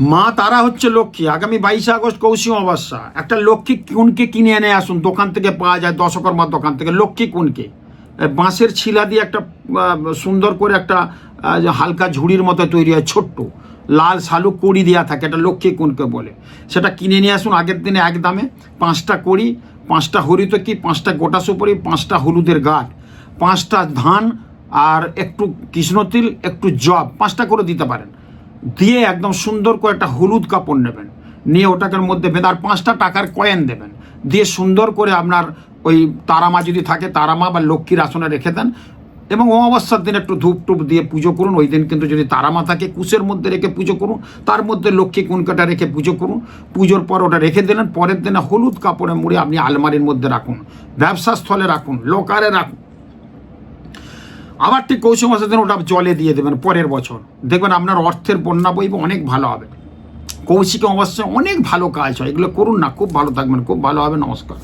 মা তারা হচ্ছে লক্ষ্মী। আগামী বাইশে আগস্ট কৌশি অমাবস্যা। একটা লক্ষ্মী কুনকে কিনে এনে আসুন, দোকান থেকে পাওয়া যায় দশকর্মার দোকান থেকে, লক্ষ্মী কুনকে। বাঁশের ছিলা দিয়ে একটা সুন্দর করে একটা হালকা ঝুড়ির মতো তৈরি হয়, ছোট্ট। লাল শালু কড়ি দেওয়া থাকে, এটা লক্ষ্মী কুনকে বলে। সেটা কিনে নিয়ে আসুন আগের দিনে এক দামে। পাঁচটা কড়ি, পাঁচটা হরিতকি পাঁচটা গোটা সুপারি, পাঁচটা হলুদের গাঠ পাঁচটা ধান আর একটু কৃষ্ণতিল, একটু জব, পাঁচটা করে দিতে পারেন। দিয়ে একদম সুন্দর করে একটা হলুদ কাপড় নেবেন। নিয়ে ওটাকের মধ্যে বেঁধে আর পাঁচটা টাকার কয়েন দেবেন। দিয়ে সুন্দর করে আপনার ওই তারামা যদি থাকে, তারামা বা লক্ষ্মীর আসনে রেখে দেন। এবং অমাবস্যার দিন একটু ধূপ টুপ দিয়ে পুজো করুন। ওই দিন কিন্তু যদি তারামা থাকে, কুশের মধ্যে রেখে পুজো করুন। তার মধ্যে লক্ষ্মী কুনকাটা রেখে পুজো করুন। পুজোর পর ওটা রেখে দিলেন। পরের দিনে হলুদ কাপড়ে মুড়ে আপনি আলমারির মধ্যে রাখুন। ব্যবসা স্থলে রাখুন, লোকারে রাখুন। আবার ঠিক কৌশ মাসের দিন ওটা জলে দিয়ে দেবেন পরের বছর। দেখবেন আপনার অর্থের বন্যা বইব অনেক ভালো হবে। কৌশিক অবশ্যই অনেক ভালো কাজ হয়। এগুলো করুন না, খুব ভালো থাকবেন, খুব ভালো হবে, নমস্কার।